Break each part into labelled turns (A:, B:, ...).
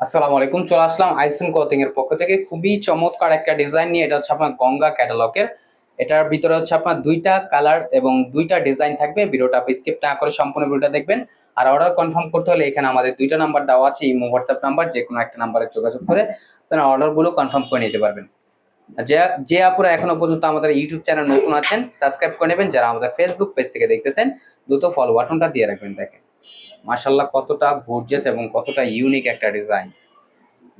A: আসসালামু আলাইকুম, চলে আসলাম আইসন ক্লথিং এর পক্ষ থেকে। খুবই চমৎকার একটা ডিজাইন নিয়ে, এটা হচ্ছে আপনার গঙ্গা ক্যাটালগের এটার ভিতরে হচ্ছে আপনার দুইটা কালার এবং দুইটা ডিজাইন থাকবে। ভিডিওটা আপনি স্কিপ না করে সম্পূর্ণ ভিডিওটা দেখবেন। আর অর্ডার কনফার্ম করতে হলে এখানে আমাদের দুইটা নাম্বার দেওয়া আছে, ইমো হোয়াটসঅ্যাপ নাম্বার যে কোনো একটা নাম্বারে যোগাযোগ করে আপনারা অর্ডারগুলো কনফার্ম করে নিতে পারবেন। যে যে এখনও পর্যন্ত আমাদের ইউটিউব চ্যানেল নতুন আছেন সাবস্ক্রাইব করে নেবেন। যারা আমাদের ফেসবুক পেজ থেকে দেখতেছেন, দ্রুত ফলো বাটনটা দিয়ে রাখবেন, দেখেন। মাশাল্লাহ কতটা গর্জিয়াস এবং কতটা ইউনিক একটা ডিজাইন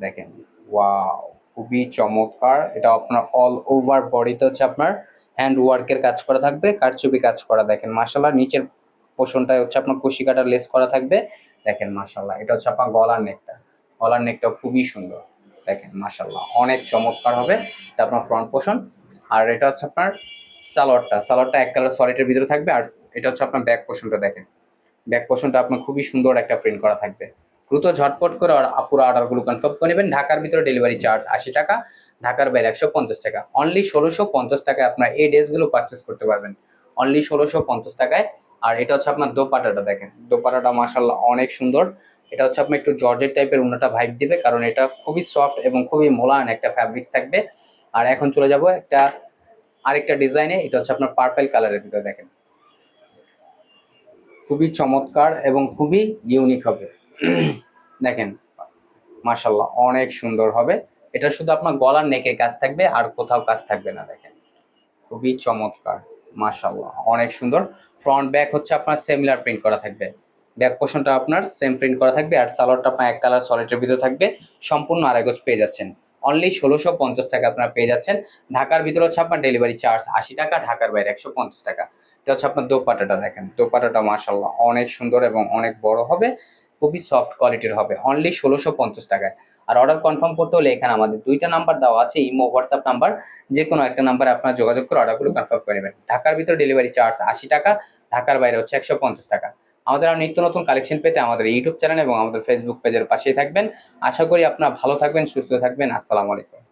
A: দেখেন ওয়াও খুবই চমৎকার। এটা আপনার অল ওভার বডিতে হচ্ছে আপনার হ্যান্ড ওয়ার্কের কাজ করা থাকবে, কারচুপি কাজ করা। দেখেন মাশাল্লাহ নিচের পোষণটায় হচ্ছে আপনার কাটার লেস করা থাকবে। দেখেন মাশাল্লাহ এটা হচ্ছে আপনার গলার নেকটা গলার নেকটা খুবই সুন্দর। দেখেন মাশাল্লাহ অনেক চমৎকার হবে। এটা আপনার ফ্রন্ট পোষণ আর এটা হচ্ছে আপনার সালোয়ারটা। সালোয়ারটা এক কালার সলিডের ভিতরে থাকবে। আর এটা হচ্ছে আপনার ব্যাক পোষণটা দেখেন। ব্যাক পোষণটা আপনার খুবই সুন্দর একটা প্রিন্ট করা থাকবে। দ্রুত ঝটপট করে আর পুরো অর্ডারগুলো কনফার্ম করে নেবেন। ঢাকার ভিতরে ডেলিভারি চার্জ আশি টাকা, ঢাকার বাইরে একশো পঞ্চাশ টাকা। অনলি ষোলোশো পঞ্চাশ টাকায় আপনার এই ড্রেসগুলো পারচেস করতে পারবেন। অনলি ষোলোশো পঞ্চাশ টাকায়। আর এটা হচ্ছে আপনার দোপাটাটা দেখেন। দোপাটাটা মাসাল্লাহ অনেক সুন্দর। এটা হচ্ছে আপনার একটু জর্জেট টাইপের অন্যটা ভাইব দিবে, কারণ এটা খুবই সফট এবং খুবই মোলায়ন একটা ফ্যাব্রিক্স থাকবে। আর এখন চলে যাব একটা আরেকটা ডিজাইনে এটা হচ্ছে আপনার পার্পেল কালারের ভিতরে দেখেন। খুবই চমৎকার এবং খুবই ইউনিক হবে। দেখেন মাশাল্লাহ অনেক সুন্দর হবে। এটা শুধু আপনার গলার নেকের কাজ থাকবে, আর কোথাও কাজ থাকবে না, দেখেন। খুবই চমৎকার মাশাল্লাহ অনেক সুন্দর। ফ্রন্ট ব্যাক হচ্ছে আপনার সেমিলার প্রিন্ট করা থাকবে। ব্যাক পোর্শনটা আপনার সেম প্রিন্ট করা থাকবে, আর সালোয়ারটা আপনার এক কালার সলিডের ভিতরে থাকবে। সম্পূর্ণ আড়াই পেয়ে যাচ্ছেন। অনলি ষোলোশো পঞ্চাশ টাকা আপনারা পেয়ে যাচ্ছেন। ঢাকার ভিতরে হচ্ছে আপনার ডেলিভারি চার্জ আশি টাকা, ঢাকার বাইরে একশো পঞ্চাশ টাকা। এটা হচ্ছে আপনার দোপাটাটা দেখেন। দোপাটাটা মাশাল্লাহ অনেক সুন্দর এবং অনেক বড় হবে, খুবই সফট কোয়ালিটির হবে অনলি ষোলোশো পঞ্চাশ টাকায়। আর অর্ডার কনফার্ম করতে হলে এখানে আমাদের দুইটা নাম্বার দেওয়া আছে, ইমো হোয়াটসঅ্যাপ নাম্বার যে কোনো একটা নাম্বারে আপনার যোগাযোগ করে অর্ডারগুলো কনফার্ম করে নেবেন। ঢাকার ভিতরে ডেলিভারি চার্জ আশি টাকা, ঢাকার বাইরে হচ্ছে একশো পঞ্চাশ টাকা। আমাদের আর নিত্য নতুন কালেকশন পেতে আমাদের ইউটিউব চ্যানেল এবং আমাদের ফেসবুক পেজের পাশেই থাকবেন। আশা করি আপনারা ভালো থাকবেন, সুস্থ থাকবেন। আসসালামু আলাইকুম।